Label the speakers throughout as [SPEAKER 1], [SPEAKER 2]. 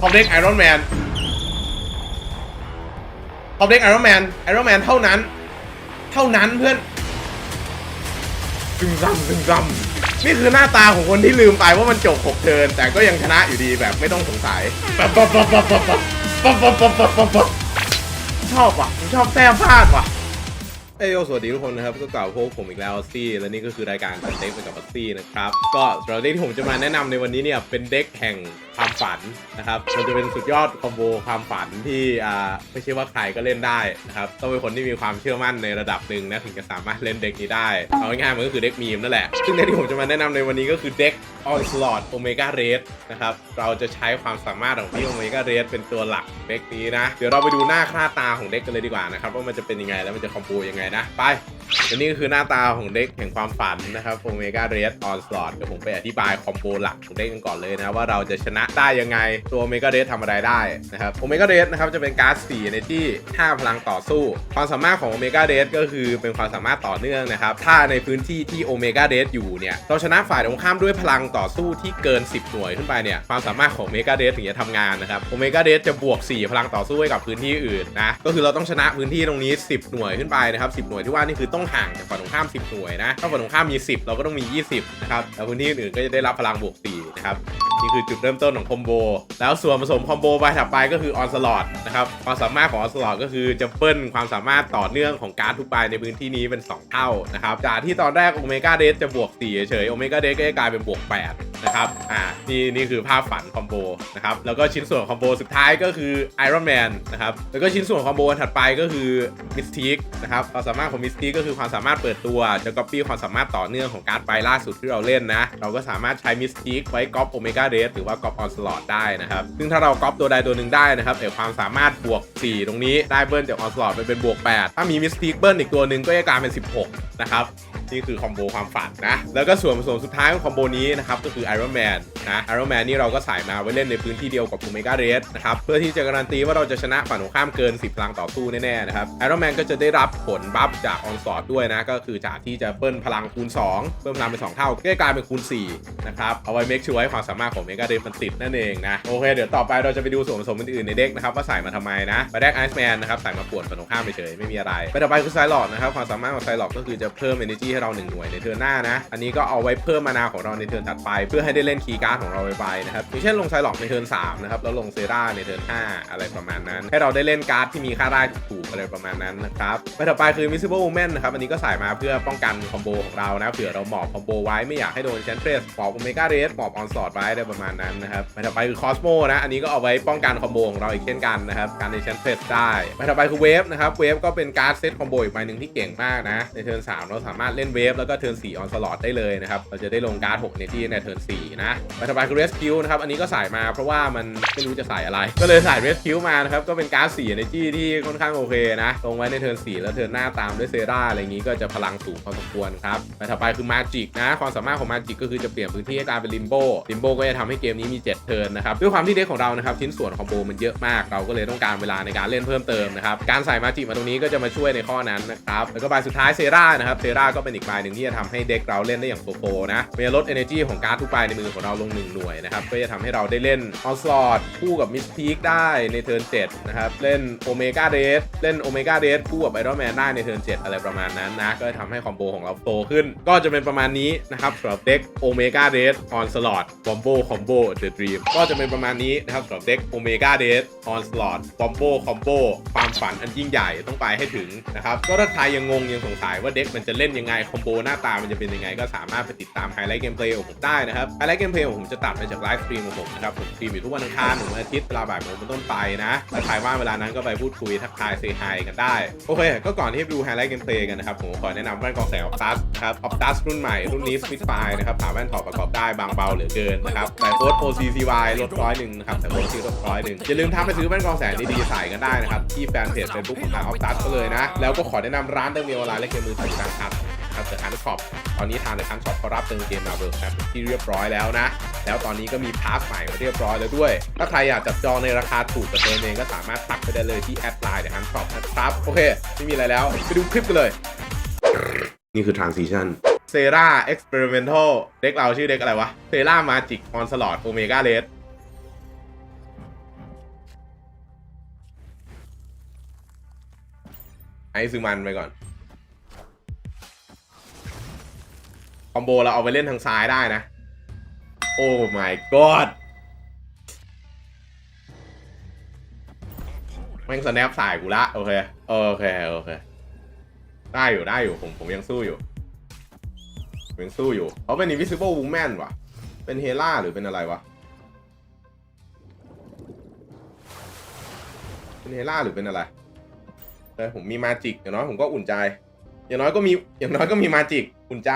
[SPEAKER 1] ท็อปเด็กไอรอนแมนท็อปเด็กไอรอนแมนไอรอนแมนเท่านั้น เท่านั้นเพื่อนซึมซัมซึมซัมนี่คือหน้าตาของคนที่ลืมไปว่ามันจบหกเทิร์นแต่ก็ยังชนะอยู่ดีแบบไม่ต้องสงสัยปั๊บปั๊บปั๊บปั๊บปั๊บปั๊บปั๊บปั๊บปั๊บปั๊บปั๊บชอบว่ะผมชอบแต้มพลาดว่ะ เอยโยสวัสดีทุกคนนะครับ ก็กล่าวพวกผมอีกแล้วออซี่ และนี่ก็คือรายการเด็กไปกับออซี่นะครับ ก็สำหรับเด็กที่ผมจะมาแนะนำในวันนี้เนี่ย เป็นเด็กแห่งความฝันนะครับ มันจะเป็นสุดยอดคอมโบความฝันที่อ่าไม่ใช่ว่าใครก็เล่นได้นะครับ ต้องเป็นคนที่มีความเชื่อมั่นในระดับหนึ่งนะถึงจะสามารถเล่นเด็กนี้ได้ เอาง่ายๆมันก็คือเด็กมีมนั่นแหละ ซึ่งเด็กที่ผมจะมาแนะนำในวันนี้ก็คือเด็ก on slot omega red นะครับ เราจะใช้ความสามารถของพี่ omega red เป็นตัวหลักเด็กนี้นะ เดี๋ยวเราไปดูหน้าค่าตาของเด็กกันเลยดีกว่านะครับว่ามันจะเป็นยังไงแล้วมันจะคอมโบยังไงนะ ไปนี่ก็คือหน้าตาของเด็กแห่งความฝันนะครับ Omega Red On Slot เดี๋ยวผมไปอธิบายคอมโบหลักของเด็กกันก่อนเลยนะ ว่าเราจะชนะได้ยังไง ตัว Omega Red ทำอะไรได้นะครับ Omega Red นะครับจะเป็นการ์ด4 Energy 5พลังต่อสู้ ความสามารถของ Omega Red ก็คือเป็นความสามารถต่อเนื่องนะครับ ถ้าในพื้นที่ที่ Omega Red อยู่เนี่ยเราชนะฝ่ายตรงข้ามด้วยพลังต่อสู้ที่เกิน 10 หน่วยขึ้นไปเนี่ยความสามารถของ Omega Red ถึงจะทำงานนะครับ Omega Red จะบวก 4 พลังต่อสู้ให้กับพื้นที่อื่นนะก็คือเราต้องชนะพื้นที่ตรงนี้ 10 หน่วยขึ้นไปนะครับ10 หน่วยที่ว่านี่คือต้องห่างจากฝั่งตรงข้าม 10 หน่วยนะ ถ้าฝั่งตรงข้ามมี 10 เราก็ต้องมี 20 นะครับ แล้วพื้นที่อื่นๆก็จะได้รับพลังบวก 4 นะครับ นี่คือจุดเริ่มต้นของคอมโบ แล้วส่วนผสมคอมโบใบถัดไปก็คือออนสลอดนะครับ ความสามารถของออนสลอดก็คือจะเปิ้ลความสามารถต่อเนื่องของการ์ดทุกใบในพื้นที่นี้เป็น 2 เท่านะครับ จากที่ตอนแรกโอเมก้าเดจะบวก4เฉยโอเมก้าเดก็จะกลายเป็นบวก 8นะครับ อ่า นี่นี่คือภาพฝันคอมโบนะครับ แล้วก็ชิ้นส่วนคอมโบสุดท้ายก็คือไอรอนแมนนะครับ แล้วก็ชิ้นส่วนคอมโบอันถัดไปก็คือมิสทีกนะครับ ความสามารถของมิสทีกก็คือความสามารถเปิดตัวจะก๊อปปี้ความสามารถต่อเนื่องของการ์ดใบล่าสุดที่เราเล่นนะ เราก็สามารถใช้มิสทีกไว้ก๊อปโอเมก้าเรสหรือว่าก๊อปออนสลอตได้นะครับ ซึ่งถ้าเราก๊อปตัวใดตัวหนึ่งได้นะครับเอความสามารถบวก 4 ตรงนี้ได้เบิ้ลจากออนสลอตไปเป็นบวก 8 ถ้ามีมิสทีกเบิ้ลอีกตัวหนึ่งก็จะกลายเป็น 16 นะครับ นี่คือคอมโบความฝันนะ แล้วก็ส่วนผสมสุดท้ายของคอมโบนี้นะครับก็คือ Iron Man นะ Iron Man นี่เราก็ใส่มาไว้เล่นในพื้นที่เดียวกับ Omega Red นะครับเพื่อที่จะการันตีว่าเราจะชนะฝั่งตรงข้ามเกิน 10พลังต่อสู้แน่ๆนะครับ Iron Man ก็จะได้รับผลบัฟจาก Onslaught ด้วยนะ ก็คือจากที่จะเบิ้ลพลังคูณ 2 เพิ่มพลังเป็น 2 เท่าก็กลายเป็นคูณ4นะครับเอาไว้ make sure ให้ความสามารถของ Omega Red มันติดนั่นเองนะโอเคเดี๋ยวต่อไปเราจะไปดูส่วนผสมอื่นๆในเด็กนะครับว่าใส่มาทำไมนะไปแรก Iceman นนะครับใส่มาปวดฝั่งตรงข้ามเฉยไม่มีอะไรไปต่อไปคือไซลอดนะครับความสามารถของไซลอดก็คือจะเพิ่ม energy ใหเราหนึ่งหน่วยในเทิร์นหน้านะ อันนี้ก็เอาไว้เพิ่มมานาของเราในเทิร์นถัดไป เพื่อให้ได้เล่นคีย์การ์ดของเราไปนะครับอย่างเช่นลงไซลอดในเทิร์น3นะครับแล้วลงเซราในเทิร์น5อะไรประมาณนั้น ให้เราได้เล่นการ์ดที่มีค่าได้ถูกอะไรประมาณนั้นนะครับไปต่อไปคือ Visible Woman นะครับอันนี้ก็ใส่มาเพื่อป้องกันคอมโบของเรานะเผื่อเราหมอบคอมโบไว้ไม่อยากให้โดนแชนเฟสหมอบโอเมก้าเรสหมอบออนสอดไว้อะไรประมาณนั้นนะครับไปต่อไปคือ Cosmo นะอันนี้ก็เอาไว้ป้องกันคอมโบของเราอีกเช่นกันนะครับการในแชนเฟสได้ไปต่อไปคือเวฟนะครับเวฟก็เป็นการ์ดเซตคอมโบอีกใบหนึ่งที่เก่งมากนะในเทิร์น3เราสามารถเล่นเวฟแล้วก็เทิร์น4ออนสลอดได้เลยนะครับ เราจะได้ลงการ์ด6เนที่ในเทิร์น4นะไปต่อไปคือ Rescue นะครับ อันนี้ก็ใส่มาเพราะว่ามันไม่รู้จะใส่อะไร ก็เลยใส่ Rescue มานะครับ ก็เป็นการ์ด4 Energy ที่ค่อนข้างโอเคนะลงไว้ในเทิร์น4แล้วเทิร์นหน้าตามด้วยเซราอะไรอย่างนี้ก็จะพลังสูงพอสมควรครับไปต่อไปคือ Magic นะ ความสามารถของ Magic ก็คือจะเปลี่ยนพื้นที่ให้กลายเป็น Limbo Limbo ก็จะทำให้เกมนี้มี 7 เทิร์นนะครับด้วยความที่เด็กของเรานะครับชิ้นส่วนคอมโบมันเยอะมากเราก็เลยต้องการเวลาในการเล่นเพิ่มเติมนะครับการใส่ Magic มาตรงนี้ก็จะมาช่วยในข้อนั้นนะครับแล้วก็ใบสุดท้ายเซรานะครับเซราก็เป็นอีกใบหนึ่งที่จะทำให้เด็กเราเล่นได้อย่างโปรโปรนะมันจะลด energy ของการ์ดทุกใบในมือของเราลง 1 หน่วยนะครับก็จะทำให้เราได้เล่น Onslaught คู่กับ Mystique ได้ในเทิร์น7นะครับเล่น Omega Red เล่น Omega Red คู่กับ Iron Man ได้ในเทิร์น7อะไรประมาณนั้นนะก็จะทำให้คอมโบของเราโตขึ้น ก็จะเป็นประมาณนี้นะครับสำหรับเด็ก Omega Red Onslaught Combo Combo The Dream ก็จะเป็นประมาณนี้นะครับสำหรับเด็ก Omega Red Onslaught Combo Combo ความฝันอันยิ่งใหญ่ต้องไปให้ถึงนะครับก็ถ้าใครยังงงยังสงสัยว่าเด็กมันจะเล่นยังไงคอมโบหน้าตามันจะเป็นยังไง ก็สามารถไปติดตามไฮไลท์เกมเพลย์ของผมได้นะครับไฮไลท์เกมเพลย์ของผมจะตัดมาจากไลฟ์สตรีมของผมนะครับผมสตรีมอยู่ทุกวันอังคารถึงวันอาทิตย์เวลาบ่ายโมงเป็นต้นไปนะถ้าใครว่างเวลานั้นก็ไปพูดคุยทักทายเซฮายกันได้ โอเค ก็ก่อนที่จะดูไฮไลท์เกมเพลย์กันนะครับผมขอแนะนำแว่นกองแสงออฟตัสครับออฟตัสรุ่นใหม่รุ่นนี้สวิตไฟนะครับหาแว่นถอดประกอบได้บางเบาเหลือเกินนะครับแต่โค้ด OCCY ลดร้อยหนึ่งนะครับแต่โค้ดที่ลดร้อยหนึ่งอย่าลืมทักไปซื้อแว่นกองแสงดีๆใส่กันได้นะครับที่แฟนเพจเฟซบุ๊กของทางออฟตัสก็เลยนะแล้วก็ขอแนะนำร้านเติมเงินออนไลน์และเกมมือถือดังค นะครับเดอะฮันช็อปตอนนี้ทางเดอะฮันช็อปเขารับเติมเกมมาเวิร์ครับที่เรียบร้อยแล้วนะ แล้วตอนนี้ก็มีพาร์ทใหม่มาเรียบร้อยแล้วด้วย ถ้าใครอยากจับจองในราคาถูกกับเติมเองก็สามารถทักไปได้เลยที่แอดไลน์เดอะฮันช็อปนะครับโอเคไม่มีอะไรแล้วไปดูคลิปกันเลย นี่คือ transition เซราเอ็กซ์เพร์เมนทัลเด็กเราชื่อเด็กอะไรวะเซรามาจิกออนสลอดโอเมก้าเลสไอซึมันไปก่อน คอมโบเราเอาไปเล่นทางซ้ายได้นะ โอ้ my god แม่งสแนปสายกูละ โอเคโอเคโอเค ได้อยู่ได้อยู่ผมผมยังสู้อยู่ผมยังสู้อยู่เขาเป็น invisible woman วะเป็นเฮล่าหรือเป็นอะไรวะ เป็นเฮล่าหรือเป็นอะไรแต่ผมมีมาจิกอย่างน้อยผมก็อุ่นใจ อย่างน้อยก็มีอย่างน้อยก็มีมาจิกอุ่นใจ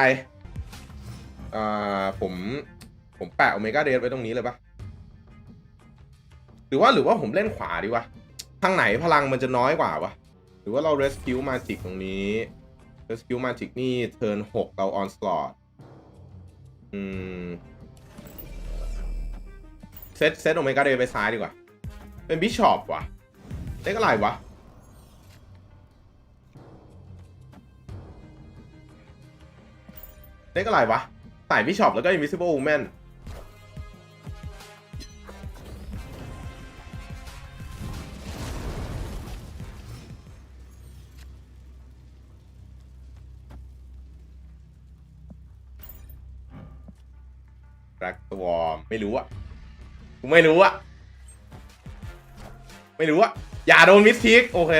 [SPEAKER 1] อ่าผมผมแปะโอเมก้าเดสไว้ตรงนี้เลยปะหรือว่าหรือว่าผมเล่นขวาดีวะ ทางไหนพลังมันจะน้อยกว่าวะ หรือว่าเรา rescue magic ตรงนี้ rescue magic นี่ turn 6 เรา on slot อืม เซตเซตโอเมก้าเดสไปซ้ายดีกว่า เป็นบิชอปวะเลขอะไรวะเลขอะไรวะ ใส่บิชอปแล้วก็ invisible woman แบล็กสวอมไม่รู้อะกูไม่รู้อะไม่รู้อะอย่าโดนมิสทิกโอเค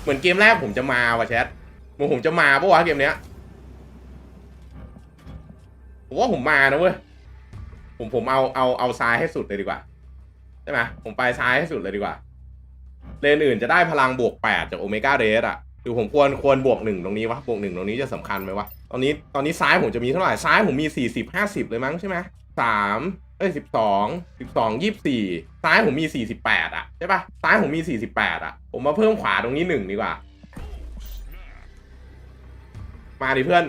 [SPEAKER 1] เหมือนเกมแรกผมจะมาว่ะแชท มผมจะมาปะวะเกมเนี้ยผมว่าผมมานะเว้ยผมผมเอาเอาเอาซ้ายให้สุดเลยดีกว่าใช่ไหมผมไปซ้ายให้สุดเลยดีกว่า เลนอื่นจะได้พลังบวก8จากโอเมก้าเรสอะคือผมควรควรบวกหนึ่งตรงนี้วะบวกหนึ่งตรงนี้จะสำคัญไหมวะตอนนี้ตอนนี้ซ้ายผมจะมีเท่าไหร่ซ้ายผมมี40 50เลยมั้งใช่ไหมสามเอ้ยสิบสองสิบสองยี่สี่ซ้ายผมมี48อะใช่ปะซ้ายผมมี48อะผมมาเพิ่มขวาตรงนี้หนึ่งดีกว่า มาดิเพื่อน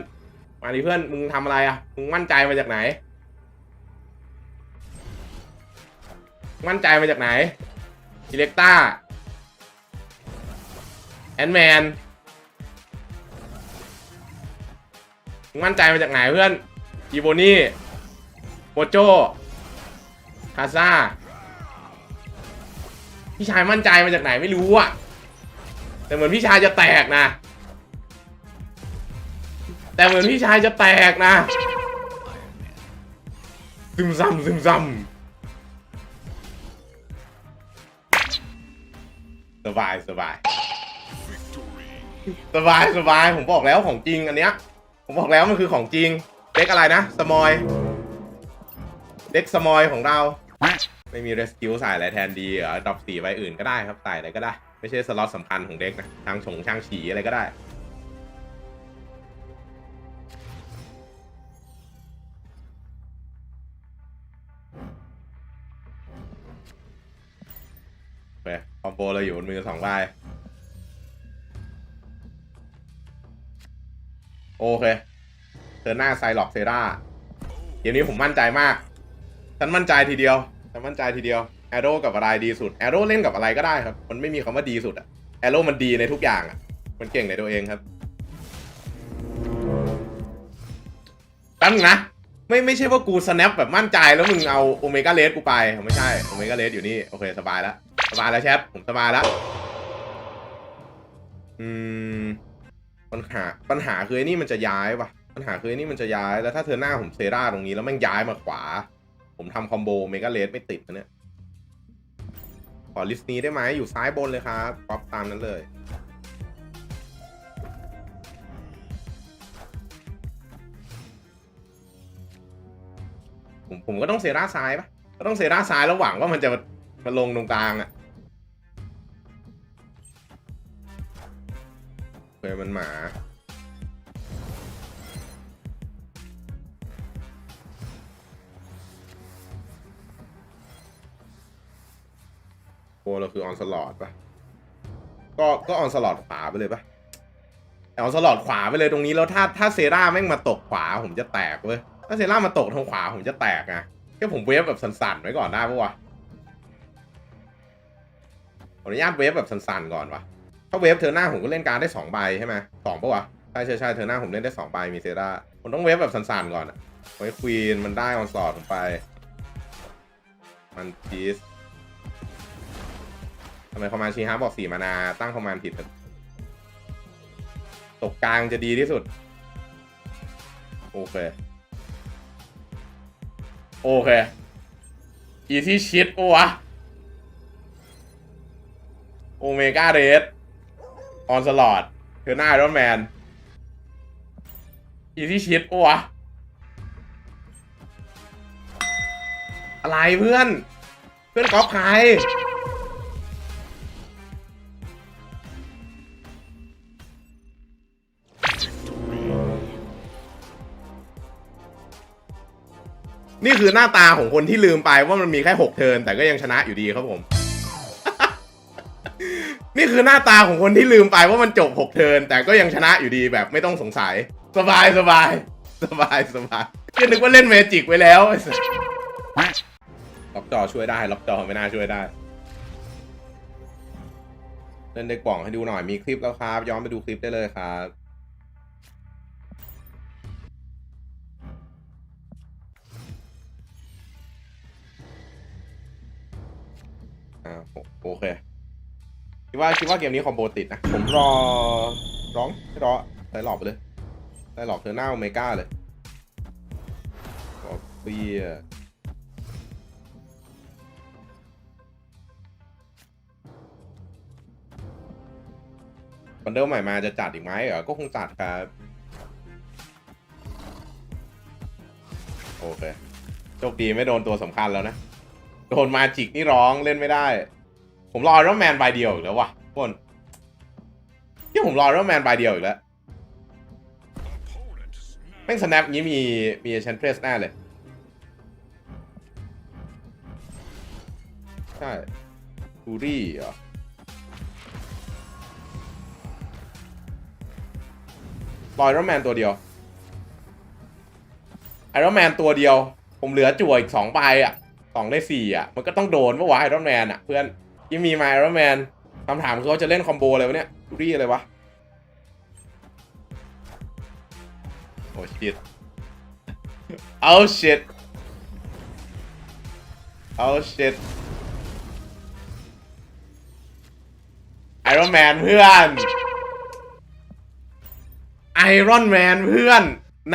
[SPEAKER 1] มาดิเพื่อน มึงทำอะไรอะ มึงมั่นใจมาจากไหน มั่นใจมาจากไหนอิเล็กต้าแอนแมนมั่นใจมาจากไหนเพื่อนอีโบนี่โมโจคาซาพี่ชายมั่นใจมาจากไหนไม่รู้อะแต่เหมือนพี่ชายจะแตกนะ แต่เหมือนพี่ชายจะแตกนะ ซึมซัมซึมซัมสบายสบาย สบายสบายผมบอกแล้วของจริงอันเนี้ย ผมบอกแล้วมันคือของจริง เด็กอะไรนะ สมอย เด็กสมอยของเรา ไม่มีเรสคิวใส่อะไรแทนดีเหรอดรอปสีใบอื่นก็ได้ครับใส่อะไรก็ได้ ไม่ใช่สล็อตสำคัญของเด็กนะช่างฉงช่างฉีอะไรก็ได้ โอเคคอมโบเราอยู่บนมือสองใบโอเคเธอหน้าไซล็อกเซราเกมนี้ผมมั่นใจมาก ฉันมั่นใจทีเดียวฉันมั่นใจทีเดียวแอโร่กับอะไรดีสุดแอโร่เล่นกับอะไรก็ได้ครับ มันไม่มีคำว่าดีสุดอะแอโร่มันดีในทุกอย่างอะมันเก่งในตัวเองครับตั้งนะ ไม่ไม่ใช่ว่ากูสแนปแบบมั่นใจแล้วมึงเอาโอเมก้าเลสกูไป ไม่ใช่โอเมก้าเลสอยู่นี่ โอเค สบายแล้ว สบายแล้วแชทผมสบายแล้ว อืม ปัญหา ปัญหาคือไอ้นี่มันจะย้ายว่ะ ปัญหาคือไอ้นี่มันจะย้าย แล้วถ้าเธอหน้าผมเซราตรงนี้แล้วแม่งย้ายมาขวา ผมทำคอมโบเมกาเลสไม่ติดนะเนี่ย ขอลิสต์นี้ได้ไหมอยู่ซ้ายบนเลยครับป๊อปตามนั้นเลยผมผมก็ต้องเซราซ้ายปะก็ต้องเซราซ้ายแล้วหวังว่ามันจะมาลงตรงกลางอะ เฮ้ยมันหมาโอ้เราคือออนสลอดปะก็ก็ออนสลอดขวาไปเลยปะแต่ออนสลอดขวาไปเลยตรงนี้แล้วถ้าถ้าเซราแม่งมาตกขวาผมจะแตกเว้ยถ้าเซรามาตกทางขวาผมจะแตกนะแค่ผมเวฟแบบสั่นๆไว้ก่อนได้ปะวะขออนุญาตเวฟแบบสั่นๆก่อนวะ ถ้าเวฟเธอหน้าผมก็เล่นการได้สองใบใช่ไหมสองปะวะใช่ใช่ใช่เธอหน้าผมเล่นได้สองใบมีเซราผมต้องเวฟแบบสั่นๆก่อนอะไว้ควีนมันได้ออนสอดผมไป มันพีซำไมคอมมานชีฮาบอกสี่มานา ตั้งคอมมานผิดตกกลางจะดีที่สุด โอเค โอเคอีที่ชิดปะวะ โอเมก้าเรส ออนสลอดคือหน้าไอรอนแมน อีที่ชิดปะวะ อะไรเพื่อน เพื่อนก๊อปใคร นี่คือหน้าตาของคนที่ลืมไปว่ามันมีแค่หกเทิร์นแต่ก็ยังชนะอยู่ดีครับผม คือหน้าตาของคนที่ลืมไปว่ามันจบหกเทิร์นแต่ก็ยังชนะอยู่ดีแบบไม่ต้องสงสัย สบายสบายสบายสบายก็นึกว่าเล่นเมจิกไว้แล้วล็อกจอช่วยได้ล็อกจอไม่น่าช่วยได้ เล่นในกล่องให้ดูหน่อยมีคลิปแล้วครับ ย้อนไปดูคลิปได้เลยครับอ่าโอเค คิดว่าคิดว่าเกมนี้คอมโบติดนะ ผมรอร้องไม่รอใส่หลอกไปเลยใส่หลอกเธอหน้าเมก้าเลยขอเบียร์บันเดิลใหม่มาจะจัดอีกไหมเหรอ ก็คงจัดครับ โอเค โชคดีไม่โดนตัวสำคัญแล้วนะ โดนมาจิกนี่ร้องเล่นไม่ได้ ผมรอร o แมนใบเดียวอีกแล้ววะทุกคนที่ผมรอร o แมนใบเดียวอีกแล้วแม่งสแนปนี้มีมีเชนเพรสแน่เลย ใช่ฟูรี่เหรอรอยร o แมนตัวเดียวไอรอนแมนตัวเดียว ผมเหลือจั่วอีกสองใบอะสองได้สี่อะ มันก็ต้องโดนเมื่อวานไอรอนแมนอะเพื่อน ยังมีมาไอรอนแมนคำถามคือเขาจะเล่นคอมโบอะไรวะเนี่ยดูรี่อะไรวะ โอ้ชิตเอาชิตเอาชิตไอรอนแมนเพื่อนไอรอนแมนเพื่อน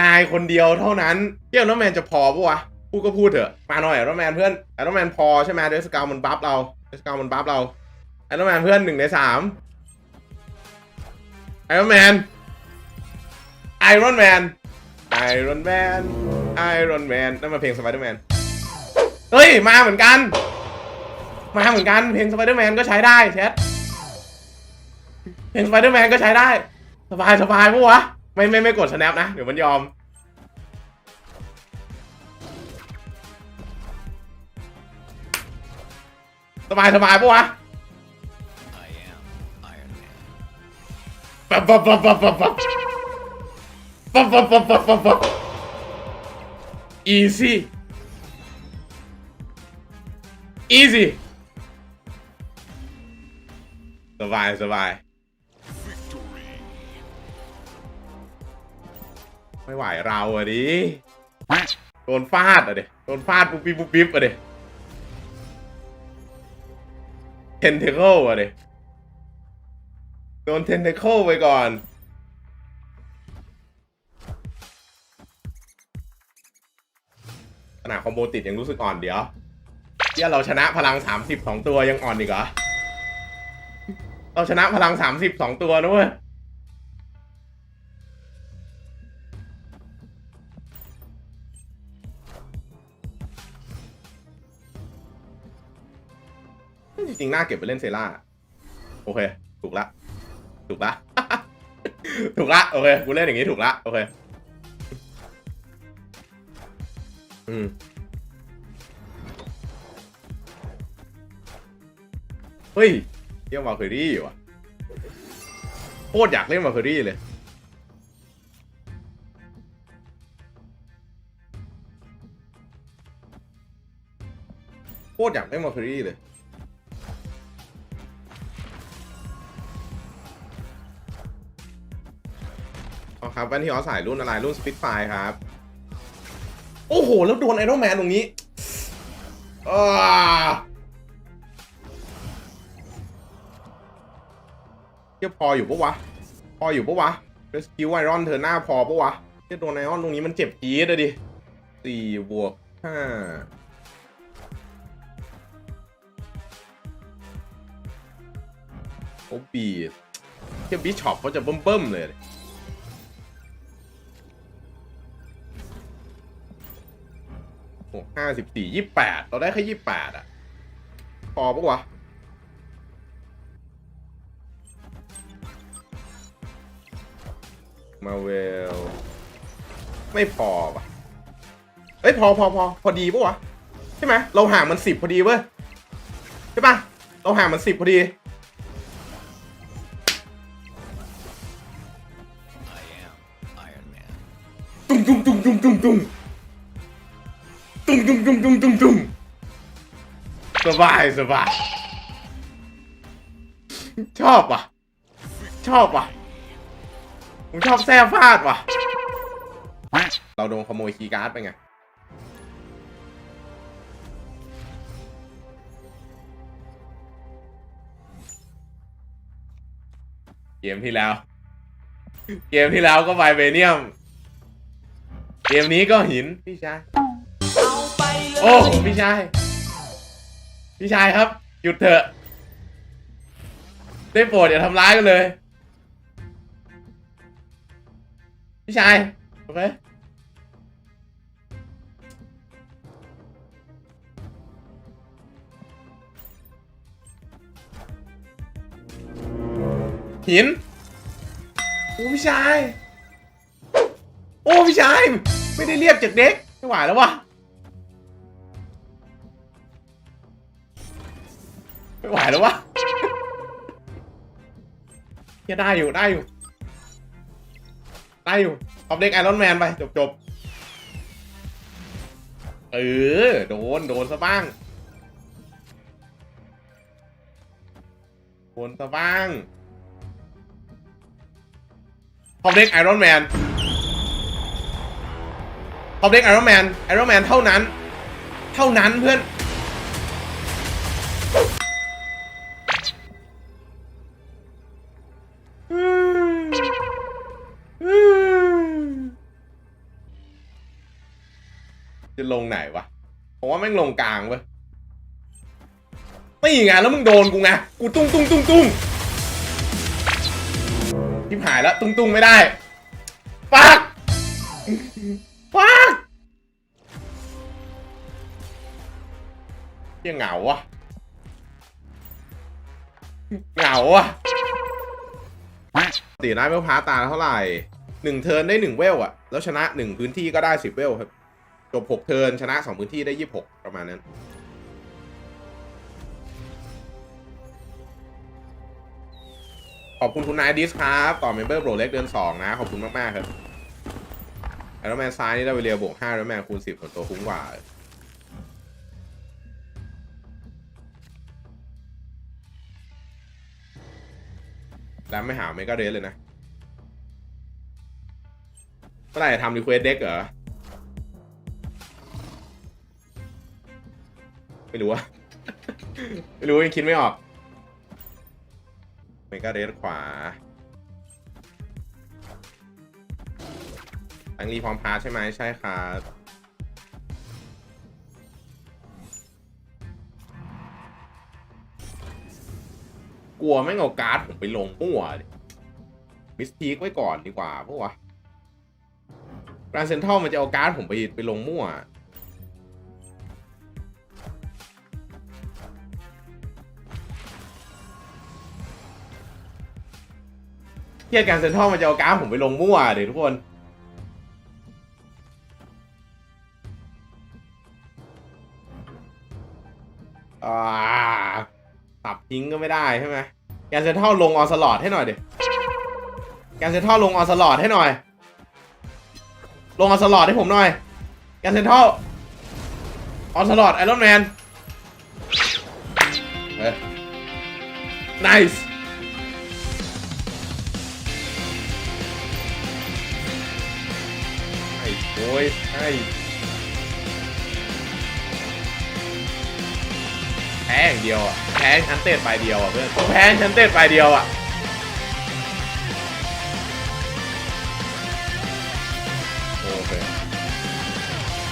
[SPEAKER 1] นายคนเดียวเท่านั้นเที่ยไอรอนแมนจะพอปะวะพูดก็พูดเถอะ มาหน่อยไอรอนแมนเพื่อนไอรอนแมนพอใช่ไหมเดสกาวมันบัฟเรา สกาวมันบัฟเราไอรอนแมนเพื่อนหนึ่งในสามไอรอนแมนไอรอนแมนไอรอนแมนไอรอนแมนนั่นมันเพลงสไปเดอร์แมนเฮ้ย มาเหมือนกัน มาเหมือนกัน เพลงสไปเดอร์แมนก็ใช้ได้แชทเพลงสไปเดอร์แมนก็ใช้ได้ สบายสบายปะวะ ไม่ไม่ไม่กด snap นะ เดี๋ยวมันยอม สบายสบายปะวะปั๊บปั๊บปั๊บปั๊บปั๊บปั๊บปั๊บปั๊บปั๊บปั๊บปั๊บปั๊บ easy easy สบายสบายไม่ไหวเราอะดิโดนฟาดอะเดโดนฟาดปุ๊บปิ๊บปุ๊บปิ๊บอะเด ทนเทเคิลอะเดโดนเทนเทเคิลไปก่อน ขนาดคอมโบติดยังรู้สึกอ่อนเดี๋ยวเที่ยเราชนะพลังสามสิบสองตัวยังอ่อนอีกเหรอ เราชนะพลังสามสิบสองตัวนะเว้ย จริงๆน่าเก็บไปเล่นเซล่าโอเค ถูกละ ถูกละ ถูกละ โอเค กูเล่นอย่างนี้ถูกละ โอเค อืม เฮ้ยเที่ยวมาเคอรี่ว่อะโคตรอยากเล่นมาเคอรี่เลยโคตรอยากเล่นมาเคอรี่เลย ครับวันที่ออสายรุ่นอะไรรุ่นสปิทไฟครับ โอ้โห แล้วโดนไอรอนแมนตรงนี้อ่าเทียบพออยู่ปะวะ พออยู่ปะวะเรสคิวไอรอนเธอหน้าพอปะวะเทียโดนไอออนตรงนี้มันเจ็บจี๊ดอะดิสี่บวกห้าโอบีเทียบบิชอปเขาจะเบิ่มๆเลย ห้าสิบสี่ยี่แปดเราได้แค่ยี่แปดอะพอปะวะมาเวล ไม่พอปะเอ้ยพอพอพอพอดีปะวะ ใช่ไหมเราห่างมันสิบพอดีเว้ย ใช่ปะเราห่างมันสิบพอดี
[SPEAKER 2] I am Iron Man.
[SPEAKER 1] ตุ้งตุ้งตุ้งตุ้งตุ้งตุ้ง ตุ้งตุ้งตุ้งตุ้งตุ้งตุ้งสบายสบาย ชอบว่ะ ชอบว่ะ ผมชอบแซ่ฟาดว่ะ เราโดนขโมยคีย์การ์ดไปไงเกมที่แล้ว เกมที่แล้วก็ไวเบเนียม เกมนี้ก็หินพี่ชาย โอ้พี่ชาย พี่ชายครับ หยุดเถอะ ได้โปรดอย่าทำร้ายกันเลย พี่ชาย โอเคหิน โอ้พี่ชาย โอ้พี่ชาย ไม่ได้เรียกจากเด็ก ไม่ไหวแล้ววะ ไม่ไหวแล้ววะเฮียได้อยู่ได้อยู่ ได้อยู่ทอปเด็กไอรอนแมนไป จบจบเออ โดน โดนซะบ้าง โดนซะบ้างทอปเด็กไอรอนแมนทอปเด็กไอรอนแมนไอรอนแมนเท่านั้น เท่านั้นเพื่อน จะลงไหนวะผมว่าแม่งลงกลางเว้ยไม่ไงแล้วมึงโดนกูไงกูตุ้งตุ้งตุ้งตุ้งทิมหายแล้วตุ้งตุ้งไม่ได้ปักปักเฮียเหงาอะเหงาอะตีได้เวลพาตตาเท่าไหร่หนึ่งเทิร์นได้หนึ่งเวลอะแล้วชนะหนึ่งพื้นที่ก็ได้สิบเวลครับ จบหกเทิร์นชนะสองพื้นที่ได้ยี่หกประมาณนั้น ขอบคุณคุณนายดิสครับ ต่อเมมเบอร์โปรเล็กเดือนสองนะ ขอบคุณมาก ๆ ครับไอรอนแมนซ้ายนี่ได้ไปเรียบวกห้าไอรอนแมนคูณสิบส่วนตัวคุ้มกว่าแล้วไม่หาเมกาเรสเลยนะเมื่อไหร่ทำรีเควสเด็กเหรอ ไม่รู้อะไม่รู้ยังคิดไม่ออกเมกาเรสขวาอังรีพร้อมพาร์ทใช่ไหมใช่ครับกลัวแม่เอาการ์ดผมไปลงมั่วมิสทีกไว้ก่อนดีกว่าเพราะวะกรานเซนทัลมันจะเอาการ์ดผมไปไปลงมั่ว เทียการเซ็นทรัลมันจะเอาการ์ดผมไปลงมั่วเดี๋ยวทุกคน อ่าตับทิ้งก็ไม่ได้ใช่ไหมแกนเซ็นทรัลลงออสลอดให้หน่อยเดิแกนเซ็นทรัลลงออสลอดให้หน่อย ลงออสลอดให้ผมหน่อยแกนเซ็นทรัลออสลอดไอรอนแมนเฮ้ย nice ยใช่แพ้อย่างเดียวอะแพ้ชั้นเตะไปเดียวอะเพื่อนแพ้ชั้นเตะไปเดียวอะโอเค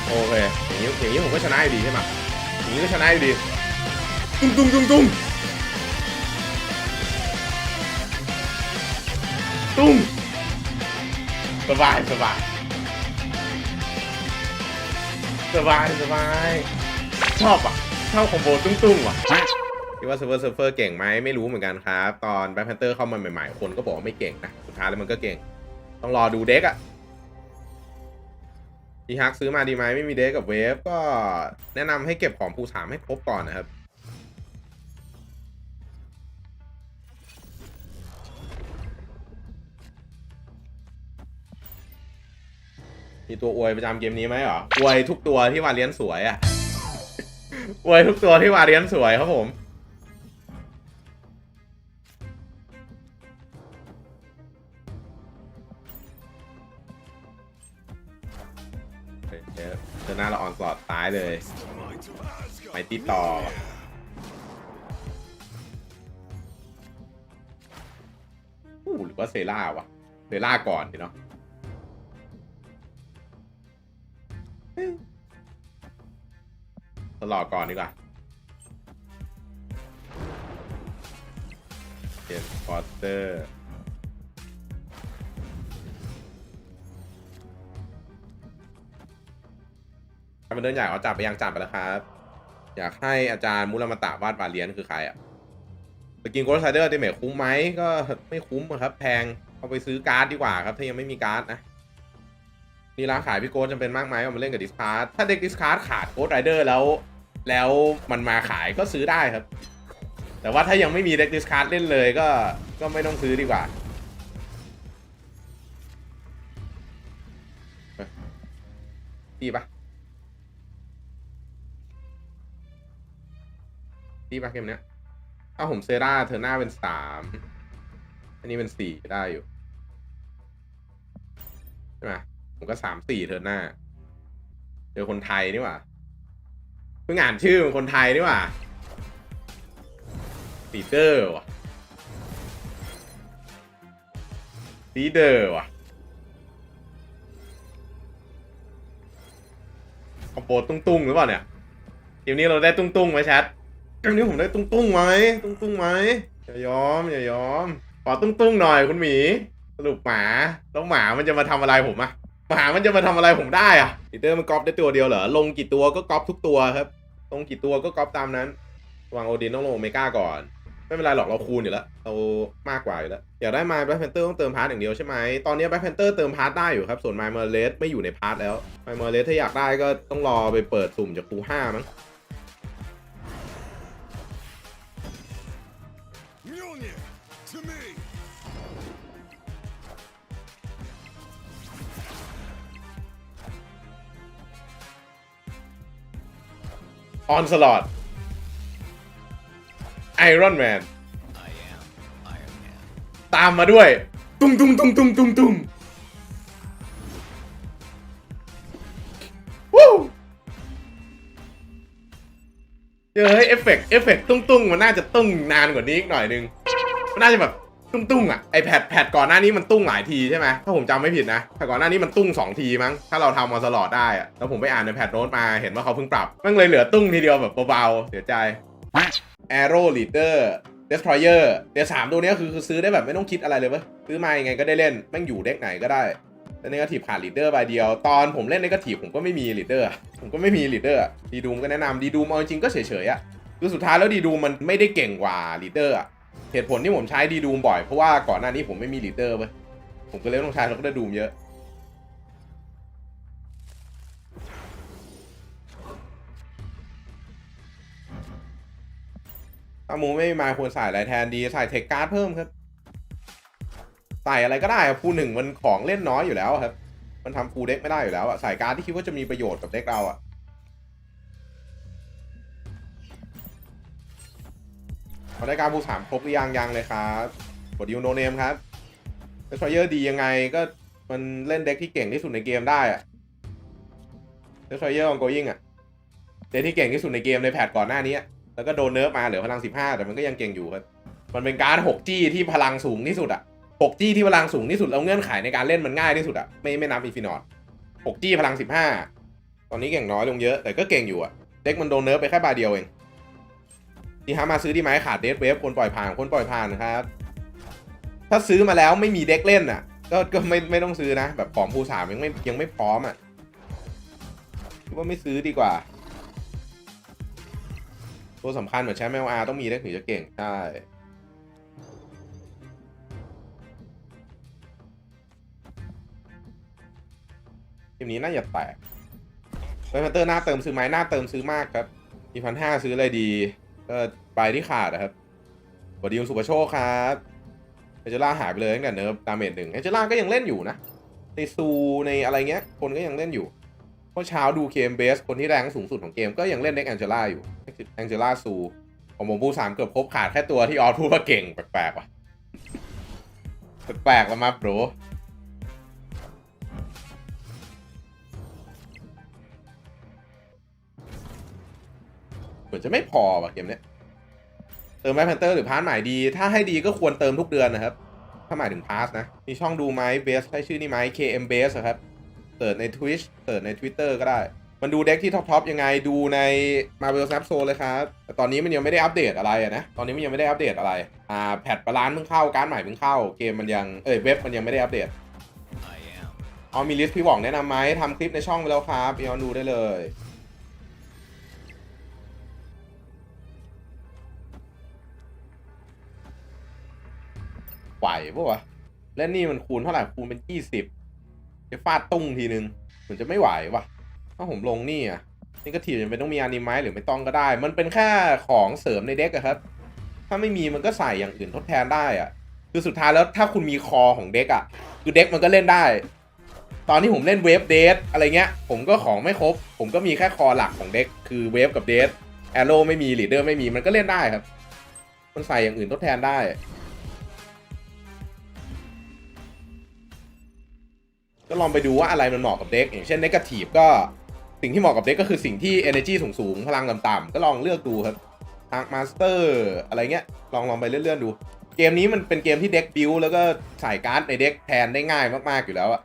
[SPEAKER 1] โอเคอย่างนี้อย่างนี้ผมก็ชนะอยู่ดีใช่ไหมอย่างนี้ก็ชนะอยู่ดีตุ้งตุ้งตุ้งตุ้งตุ้งสบายสบาย สบายสบายชอบอะชอบคอมโบตุ้งตุ้งว่ะคิดว่าเซิร์ฟเวอร์เซิร์ฟเวอร์เก่งไหมไม่รู้เหมือนกันครับ ตอนแบ็คแพนเตอร์เข้ามาใหม่ๆ คนก็บอกว่าไม่เก่งนะ สุดท้ายแล้วมันก็เก่ง ต้องรอดูเด็กอะอีฮักซื้อมาดีไหมไม่มีเด็กกับเวฟก็แนะนำให้เก็บของภูสามให้ครบก่อนนะครับ มีตัวอวยประจำเกมนี้ไหมเหรออวยทุกตัวที่วาเลียนสวยอะอวยทุกตัวที่วาเลียนสวยครับผมเดี๋ยวเจอหน้าเราออนสลอตตายเลยไม่ติดต่ออู้หรือว่าเซล่าวะเซล่าก่อนดิเนาะ สลอก่อนดีกว่าเจมส์พอตเตอร์ถ้ามันเดินใหญ่เอาจับไปยังจับไปแล้วครับ อยากให้อาจารย์มุรามาตะวาดบาเลียนคือใครอะสกินโกลด์ไซเดอร์ดิเมคุ้มไหมก็ไม่คุ้มครับ แพงเอาไปซื้อการ์ดดีกว่าครับ ถ้ายังไม่มีการ์ดนะ นี่ร้านขายพี่โกดจำเป็นมากไหมเอามาเล่นกับดิสคาร์ดถ้าเด็กดิสคาร์ดขาดโกลด์ไรเดอร์แล้ว แล้วมันมาขายก็ซื้อได้ครับ แต่ว่าถ้ายังไม่มีเด็กดิสคาร์ดเล่นเลยก็ก็ไม่ต้องซื้อดีกว่าดีปะดีปะเกมเนี้ยถ้าผมเซราเธอหน้าเป็นสามอันนี้เป็นสี่ได้อยู่ ใช่ไหม ผมก็สามสี่เธอหน้า เจอคนไทยนี่หว่า เพิ่งอ่านชื่อเป็นคนไทยนี่หว่าลีเดอร์ว่ะลีเดอร์ว่ะคอมโบตุ้งๆหรือเปล่าเนี่ยเกมนี้เราได้ตุ้งๆไหมแชทเกมนี้ผมได้ตุ้งตุ้งๆไหมตุ้งตุ้งๆไหมอย่ายอมอย่ายอมขอตุ้งตุ้งๆหน่อยคุณหมี สรุปหมา แล้วหมามันจะมาทำอะไรผมอะ หมามันจะมาทำอะไรผมได้อะลีเตอร์มันก๊อปได้ตัวเดียวเหรอ ลงกี่ตัวก็ก๊อปทุกตัวครับ ลงกี่ตัวก็ก๊อปตามนั้นวางโอดินต้องลงโอเมก้าก่อน ไม่เป็นไรหรอกเราคูณอยู่แล้ว เรามากกว่าอยู่แล้ว อยากได้ไมล์แบ็คแพนเตอร์ต้องเติมพาร์ทอย่างเดียวใช่ไหม ตอนนี้แบ็คแพนเตอร์เติมพาร์ทได้อยู่ครับ ส่วนไมล์เมอร์เลสไม่อยู่ในพาร์ทแล้ว ไมล์เมอร์เลสถ้าอยากได้ก็ต้องรอไปเปิดสุ่มจากปูห้ามั้ง ออนสลอดไอรอนแมนตามมาด้วย ตุ้มตุ้มตุ้มตุ้มตุ้มตุ้มวู้เฮ้ยเอฟเฟกต์เอฟเฟกต์ตุ้งตุ้งมันน่าจะตุ้งนานกว่านี้อีกหน่อยนึง มันน่าจะแบบ ตุ้งตุ้งอะไอแพดแพดก่อนหน้านี้มันตุ้งหลายทีใช่ไหมถ้าผมจำไม่ผิดนะแต่ก่อนหน้านี้มันตุ้งสองทีมั้งถ้าเราทำมาสลอดได้อะแล้วผมไปอ่านในแพดโน้ตมาเห็นว่าเขาเพิ่งปรับมันเลยเหลือตุ้งทีเดียวแบบเบาๆเสียใจ Arrow Leader Destroyer เดี๋ยวสามตัวนี้คือคือซื้อได้แบบไม่ต้องคิดอะไรเลยเว้ยซื้อมายังไงก็ได้เล่นแม่งอยู่เด็กไหนก็ได้แล้วนกาทีฟขาดลีดเดอร์ใบเดียว ตอนผมเล่นนกาทีฟผมก็ไม่มีลีดเดอร์ผมก็ไม่มีลีดเดอร์ดีดูมก็แนะนำดีดูมเอาจริงๆก็เฉยๆอะคือสุดท้ายแล้วดีดูมมันไม่ได้เก่งกว่าลีดเดอร์อะ เหตุผลที่ผมใช้ดีดูมบ่อยเพราะว่าก่อนหน้านี้ผมไม่มีลีดเดอร์เว้ยผมก็เลยต้องใช้แล้วก็ได้ดูมเยอะ ถ้ามูไม่มาควรใส่อะไรแทนดี ใส่เทคการ์ดเพิ่มครับ ใส่อะไรก็ได้ฟูหนึ่งมันของเล่นน้อยอยู่แล้วครับ มันทำฟูเด็กไม่ได้อยู่แล้วอะใส่การ์ดที่คิดว่าจะมีประโยชน์กับเด็กเราอะ พอได้การบูสามครบหรือยังยังเลยครับกดยูโนเนมครับเดสทรอยเยอร์ดียังไงก็มันเล่นเด็กที่เก่งที่สุดในเกมได้อะเดสทรอยเยอร์องโกยิงอะเด็กที่เก่งที่สุดในเกมในแพทก่อนหน้านี้ แล้วก็โดนเนิร์ฟมาเหลือพลัง15แต่มันก็ยังเก่งอยู่ครับ มันเป็นการ์ด6จี้ที่พลังสูงที่สุดอะ6จี้ที่พลังสูงที่สุดแล้วเงื่อนไขในการเล่นมันง่ายที่สุดอะไม่ไม่นับอีฟินอด6จี้พลัง15ตอนนี้เก่งน้อยลงเยอะแต่ก็เก่งอยู่อะเด็กมันโดนเนิร์ฟไปแค่บาทเดียวเอง ดีฮะมาซื้อดีไหมขาดเดทเวฟคนปล่อยผ่านคนปล่อยผ่านนะครับ ถ้าซื้อมาแล้วไม่มีเด็กเล่นอะ ก็ก็ไม่ไม่ต้องซื้อนะ แบบของภูสามยังไม่ยังไม่พร้อมอะคิดว่าไม่ซื้อดีกว่า ตัวสำคัญเหมือนแชมป์ LR ต้องมีเด็กถึงจะเก่งใช่ทีมนี้น่าจะแตกเวฟเตอร์หน้าเติมซื้อไหมหน้าเติมซื้อมากครับมีพันห้าซื้ออะไรดี ก็ไปที่ขาดนะครับสวัสดีคุณสุปโชคครับเอเจล่าหายไปเลยตั้งแต่เนิร์ฟดาเมจหนึ่งเอเจล่าก็ยังเล่นอยู่นะ ในซูในอะไรเงี้ย คนก็ยังเล่นอยู่เมื่อเช้าดูเกมเบส คนที่แรงสูงสุดของเกมก็ยังเล่นเด็กแองเจล่าอยู่แองเจล่าซูของผมพูสามเกือบครบขาดแค่ตัวที่ออสพูว่าเก่งแปลกๆว่ะแปลกๆแล้วมาโปร มือนจะไม่พอว่ะเกมเนี้ย เติมแมพแพนเตอร์หรือพาร์ทใหม่ดี ถ้าให้ดีก็ควรเติมทุกเดือนนะครับ ถ้าหมายถึงพาร์ทนะ มีช่องดูไหมเบสใช้ชื่อนี้ไหม KM Base อะครับเสิร์ชใน Twitch เสิร์ชใน Twitter ก็ได้ มันดูเด็กที่ท็อปๆยังไงดูใน Marvel Snap Zone เลยครับ แต่ตอนนี้มันยังไม่ได้อัปเดตอะไรอะนะ ตอนนี้มันยังไม่ได้อัปเดตอะไร อ่าแพทบาลานซ์เพิ่งเข้า การดใหม่เพิ่งเข้า เกมมันยัง เอ้ยเว็บมันยังไม่ได้อัปเดต
[SPEAKER 2] I am.
[SPEAKER 1] เอามีลิสต์พี่หว่องแนะนำไหมทำคลิปในช่องไปแล้วครับไปย้อนดูได้เลย ไหวปะวะเล่นนี่มันคูณเท่าไหร่คูณเป็นยี่สิบจะฟาดตุ้งทีนึงเหมือนจะไม่ไหววะถ้าผมลงนี่อะนี่ก็ทีจำเป็นต้องมีอนิไมหรือไม่ต้องก็ได้ มันเป็นแค่ของเสริมในเด็กอะครับ ถ้าไม่มีมันก็ใส่อย่างอื่นทดแทนได้อะคือสุดท้ายแล้วถ้าคุณมีคอของเด็กอะ คือเด็กมันก็เล่นได้ ตอนที่ผมเล่นเวฟเดทอะไรเงี้ย ผมก็ของไม่ครบ ผมก็มีแค่คอหลักของเด็ก คือเวฟกับเดทแอโร่ไม่มีลีดเดอร์ไม่มีมันก็เล่นได้ครับ มันใส่อย่างอื่นทดแทนได้ ก็ลองไปดูว่าอะไรมันเหมาะกับเด็ก อย่างเช่นเนกาทีฟก็สิ่งที่เหมาะกับเด็กก็คือสิ่งที่ energy สูงสูงพลังต่ำๆก็ลองเลือกดูครับทางมาสเตอร์อะไรเงี้ยลองลองไปเลื่อนๆดู เกมนี้มันเป็นเกมที่เด็กบิวแล้วก็ใส่การ์ดในเด็กแทนได้ง่ายมากๆอยู่แล้วอะ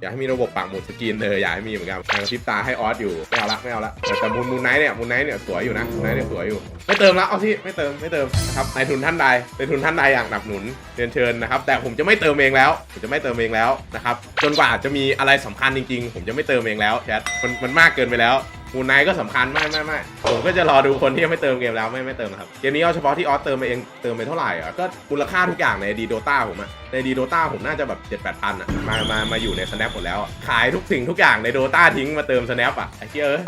[SPEAKER 1] อยากให้มีระบบปักหมุดสกรีนเลยอยากให้มีเหมือนกันกางกระพริบตาให้ออสอยู่ไม่เอาละไม่เอาละแต่มูนมูนไนท์เนี่ยมูนไนท์เนี่ยสวยอยู่นะมูนไนท์เนี่ยสวยอยู่ ไม่เติมละเอาที่ไม่เติมไม่เติมนะครับนายทุนท่านใดนายทุนท่านใดอยากหนับหนุนเรียนเชิญนะครับ แต่ผมจะไม่เติมเองแล้วผมจะไม่เติมเองแล้วนะครับจนกว่าจะมีอะไรสำคัญจริงๆ ผมจะไม่เติมเองแล้วแชทมันมันมากเกินไปแล้ว มูนไนก็สำคัญไม่ไม่ไม่ผมก็จะรอดูคนที่ยังไม่เติมเกมแล้วไม่ไม่เติมนะครับเกมนี้เอาเฉพาะที่ออสเติมไปเองเติมไปเท่าไหร่อะก็มูลค่าทุกอย่างในดีโดตาผมอะในดีโดตาผมน่าจะแบบเจ็ดแปดพันอะมามามาอยู่ในสแนปหมดแล้วขายทุกสิ่งทุกอย่างในโดตาทิ้งมาเติมสแนปอะไอ้เหี้ยเอ้ย